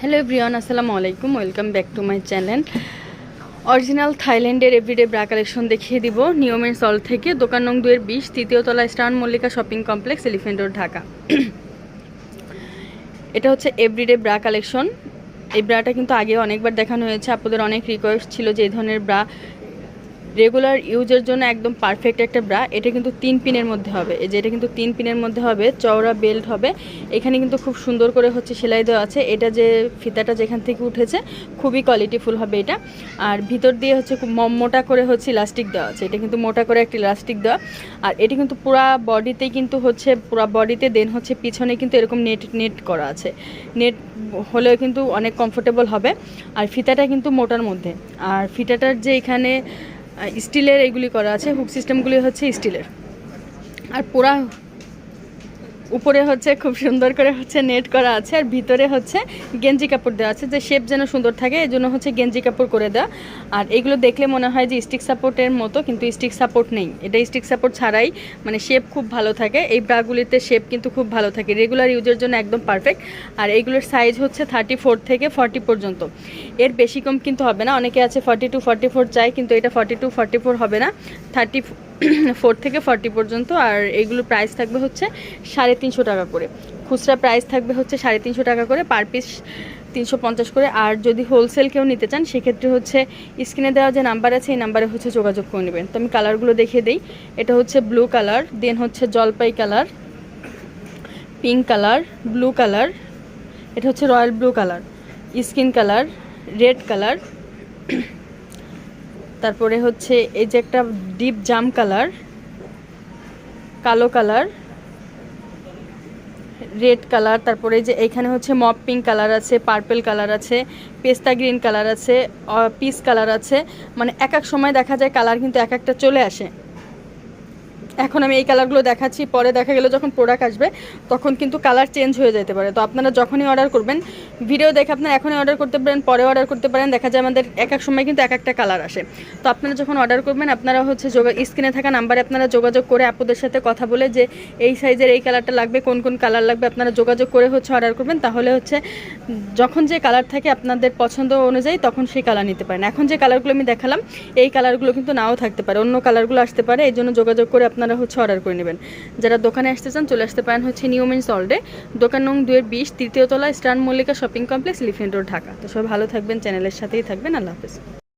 Hello Brian আসসালামু আলাইকুম welcome back to my channel original থাইল্যান্ডের এভরিডে ব্রা কালেকশন দেখিয়ে দিব। নিয়মের সল থেকে দোকান নং দুয়ের বিশ, তৃতীয় তলা স্টান Mallika shopping complex elephant road Dhaka. এটা হচ্ছে এভরিডে ব্রা কালেকশন এই ব্রাটা কিন্তু আগে অনেকবার দেখানো হয়েছে। আপনাদের অনেক রিকোয়েস্ট ছিল যে ধরনের ব্রা রেগুলার ইউজের জন্য একদম পারফেক্ট একটা ব্রা এটা কিন্তু তিন পিনের মধ্যে হবে। এই যে এটা কিন্তু তিন পিনের মধ্যে হবে, চওড়া বেল্ট হবে। এখানে কিন্তু খুব সুন্দর করে হচ্ছে সেলাই দেওয়া আছে। এটা যে ফিতাটা যেখান থেকে উঠেছে, খুবই কোয়ালিটিফুল হবে এটা। আর ভিতর দিয়ে হচ্ছে খুব মোটা করে হচ্ছে ইলাস্টিক দেওয়া আছে। এটা কিন্তু মোটা করে একটা ইলাস্টিক দেওয়া। আর এটি কিন্তু পুরা বডিতেই কিন্তু হচ্ছে, পুরা বডিতে দেন হচ্ছে পিছনে কিন্তু এরকম নেট নেট করা আছে। নেট হলেও কিন্তু অনেক কমফোর্টেবল হবে। আর ফিতাটা কিন্তু মোটার মধ্যে। আর ফিতাটার যে এখানে স্টিলের এগুলি করা আছে হুক সিস্টেমগুলি হচ্ছে স্টিলের। আর পুরা উপরে হচ্ছে খুব সুন্দর করে হচ্ছে নেট করা আছে আর ভিতরে হচ্ছে গেঞ্জি কাপড় দেওয়া আছে, যে শেপ যেন সুন্দর থাকে, এই জন্য হচ্ছে গেঞ্জি কাপড় করে দেওয়া। আর এগুলো দেখলে মনে হয় যে স্টিক সাপোর্টের মতো, কিন্তু স্টিক সাপোর্ট নেই। এটা স্টিক সাপোর্ট ছাড়াই মানে শেপ খুব ভালো থাকে। এই ব্রাগুলিতে শেপ কিন্তু খুব ভালো থাকে। রেগুলার ইউজের জন্য একদম পারফেক্ট আর এগুলোর সাইজ হচ্ছে থার্টি থেকে ফর্টি পর্যন্ত। এর বেশি কম কিন্তু হবে না। অনেকে আছে ফর্টি টু ফর্টি ফোর চাই কিন্তু এটা ফর্টি টু ফর্টি ফোর হবে না। থার্টি ফোর থেকে ফর্টি পর্যন্ত, আর এইগুলোর প্রাইস থাকবে হচ্ছে সাড়ে তিনশো টাকা করে। খুচরা প্রাইস থাকবে হচ্ছে সাড়ে তিনশো টাকা করে পার পিস তিনশো পঞ্চাশ করে। আর যদি হোলসেল কেউ নিতে চান, সেক্ষেত্রে হচ্ছে স্ক্রিনে দেওয়া যে নাম্বার আছে, এই নাম্বারে হচ্ছে যোগাযোগ করে নেবেন। তো আমি কালারগুলো দেখিয়ে দিই। এটা হচ্ছে ব্লু কালার দেন হচ্ছে জলপাই colour pink colour blue colour এটা হচ্ছে royal blue colour skin colour red colour তারপরে হচ্ছে এই যে একটা ডিপ জাম কালার কালো কালার রেড কালার তারপরে যে এখানে হচ্ছে মপ পিঙ্ক কালার আছে পার্পেল কালার আছে পেস্তা গ্রিন কালার আছে পিস কালার আছে। মানে এক এক সময় দেখা যায় কালার কিন্তু এক একটা চলে আসে। এখন আমি এই কালারগুলো দেখাচ্ছি, পরে দেখা গেল যখন প্রোডাক্ট আসবে, তখন কিন্তু কালার চেঞ্জ হয়ে যেতে পারে। তো আপনারা যখনই অর্ডার করবেন ভিডিও দেখে আপনারা এখনই অর্ডার করতে পারেন, পরে অর্ডার করতে পারেন, দেখা যায় আমাদের এক এক সময় কিন্তু এক একটা কালার আসে। তো আপনারা যখন অর্ডার করবেন, আপনারা হচ্ছে যোগা স্ক্রিনে থাকা নাম্বারে আপনারা যোগাযোগ করে আপুদের সাথে কথা বলে যে এই সাইজের এই কালারটা লাগবে, কোন কোন কালার লাগবে, আপনারা যোগাযোগ করে হচ্ছে অর্ডার করবেন। তাহলে হচ্ছে যখন যে কালার থাকে আপনাদের পছন্দ অনুযায়ী তখন সেই কালার নিতে পারেন। এখন যে কালারগুলো আমি দেখালাম, এই কালারগুলো কিন্তু নাও থাকতে পারে, অন্য কালারগুলো আসতে পারে, এই জন্য যোগাযোগ করে আপনারা হচ্ছে অর্ডার করে নেবেন। যারা দোকানে আসতে চান, চলে আসতে পারেন হচ্ছে নিউ সল্ডে দোকান নং দুয়ের বিশ, তৃতীয় তলা স্টান Mallika shopping complex, elephant road, Dhaka. তো সবাই ভালো থাকবেন, চ্যানেলের সাথেই থাকবেন, আল্লাহ হাফেজ।